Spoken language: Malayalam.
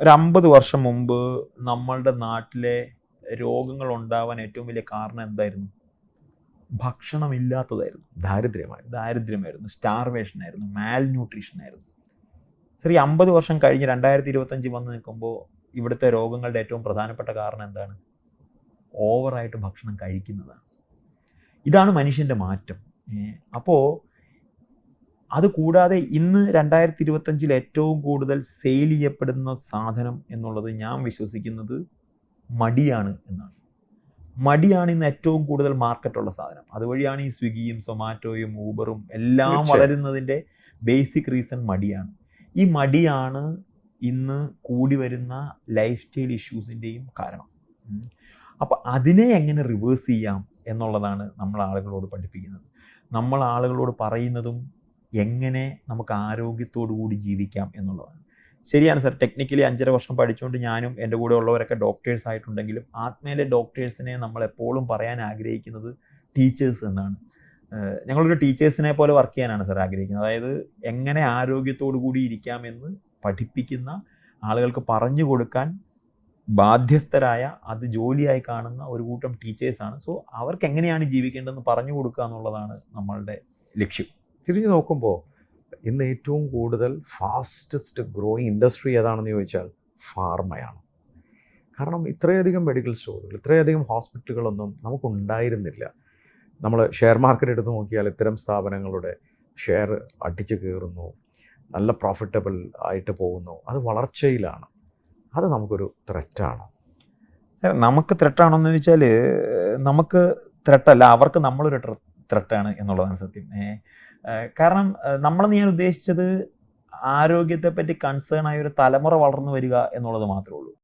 ഒരു അമ്പത് വർഷം മുമ്പ് നമ്മളുടെ നാട്ടിലെ രോഗങ്ങൾ ഉണ്ടാവാൻ ഏറ്റവും വലിയ കാരണം എന്തായിരുന്നു? ഭക്ഷണമില്ലാത്തതായിരുന്നു ദാരിദ്ര്യമായിരുന്നു ദാരിദ്ര്യമായിരുന്നു. സ്റ്റാർവേഷൻ ആയിരുന്നു. മാൽ ന്യൂട്രീഷൻ ആയിരുന്നു. സർ ഈ അമ്പത് വർഷം കഴിഞ്ഞ് രണ്ടായിരത്തി ഇരുപത്തഞ്ച് വന്ന് നിൽക്കുമ്പോൾ ഇവിടുത്തെ രോഗങ്ങളുടെ ഏറ്റവും പ്രധാനപ്പെട്ട കാരണം എന്താണ്? ഓവറായിട്ട് ഭക്ഷണം കഴിക്കുന്നതാണ്. ഇതാണ് മനുഷ്യന്റെ മാറ്റം. അപ്പോൾ അത് കൂടാതെ ഇന്ന് രണ്ടായിരത്തി ഇരുപത്തഞ്ചിൽ ഏറ്റവും കൂടുതൽ സെയിൽ ചെയ്യപ്പെടുന്ന സാധനം എന്നുള്ളത് ഞാൻ വിശ്വസിക്കുന്നത് മടിയാണ് എന്നാണ്. മടിയാണ് ഇന്ന് ഏറ്റവും കൂടുതൽ മാർക്കറ്റുള്ള സാധനം. അതുവഴിയാണ് ഈ സ്വിഗ്ഗിയും സൊമാറ്റോയും ഊബറും എല്ലാം. വളരുന്നതിന്റെ ബേസിക് റീസൺ മടിയാണ്. ഈ മടിയാണ് ഇന്ന് കൂടി വരുന്ന ലൈഫ് സ്റ്റൈൽ ഇഷ്യൂസിന്റെയും കാരണം അപ്പം അതിനെ എങ്ങനെ റിവേഴ്സ് ചെയ്യാം എന്നുള്ളതാണ് നമ്മൾ ആളുകളോട് പഠിപ്പിക്കുന്നത്. നമ്മൾ ആളുകളോട് പറയുന്നതും എങ്ങനെ നമുക്ക് ആരോഗ്യത്തോടു കൂടി ജീവിക്കാം എന്നുള്ളതാണ്. ശരിയാണ് സാർ ടെക്നിക്കലി അഞ്ചര വർഷം പഠിച്ചുകൊണ്ട് ഞാനും എന്റെ കൂടെ ഉള്ളവരൊക്കെ ഡോക്ടേഴ്സ് ആയിട്ടുണ്ടെങ്കിലും ആത്മയിലെ ഡോക്ടേഴ്സിനെ നമ്മൾ എപ്പോഴും പറയാൻ ആഗ്രഹിക്കുന്നത് ടീച്ചേഴ്സ് എന്നാണ്. ഞങ്ങളൊരു ടീച്ചേഴ്സിനെ പോലെ വർക്ക് ചെയ്യാനാണ് സാർ ആഗ്രഹിക്കുന്നത്. അതായത് എങ്ങനെ ആരോഗ്യത്തോടു കൂടി ഇരിക്കാമെന്ന് പഠിപ്പിക്കുന്ന ആളുകൾക്ക് പറഞ്ഞു കൊടുക്കാൻ ബാധ്യസ്ഥരായ അത് ജോലിയായി കാണുന്ന ഒരു കൂട്ടം ടീച്ചേഴ്സാണ് സോ അവർക്ക് എങ്ങനെയാണ് ജീവിക്കേണ്ടതെന്ന് പറഞ്ഞു കൊടുക്കുക എന്നുള്ളതാണ് നമ്മളുടെ ലക്ഷ്യം. തിരിഞ്ഞു നോക്കുമ്പോൾ ഇന്ന് ഏറ്റവും കൂടുതൽ ഫാസ്റ്റസ്റ്റ് ഗ്രോയിങ് ഇൻഡസ്ട്രി ഏതാണെന്ന് ചോദിച്ചാൽ ഫാർമയാണ് കാരണം ഇത്രയധികം മെഡിക്കൽ സ്റ്റോറുകൾ ഇത്രയധികം ഹോസ്പിറ്റലുകളൊന്നും നമുക്കുണ്ടായിരുന്നില്ല. നമ്മൾ ഷെയർ മാർക്കറ്റ് എടുത്ത് നോക്കിയാൽ ഇത്തരം സ്ഥാപനങ്ങളുടെ ഷെയർ അടിച്ചു കയറുന്നു നല്ല പ്രോഫിറ്റബിൾ ആയിട്ട് പോകുന്നു. അത് വളർച്ചയിലാണ്. അത് നമുക്കൊരു ത്രെറ്റാണ് നമുക്ക് നമുക്ക് ത്രെട്ടാണോന്ന് ചോദിച്ചാൽ നമുക്ക് ത്രെട്ടല്ല അവർക്ക് നമ്മളൊരു ത്രെട്ടാണ് എന്നുള്ളതാണ് സത്യം. കാരണം നമ്മൾ ഞാൻ ഉദ്ദേശിച്ചത് ആരോഗ്യത്തെപ്പറ്റി കൺസേൺ ആയ ഒരു തലമുറ വളർന്നു വരിക എന്നുള്ളത് മാത്രമേ ഉള്ളൂ.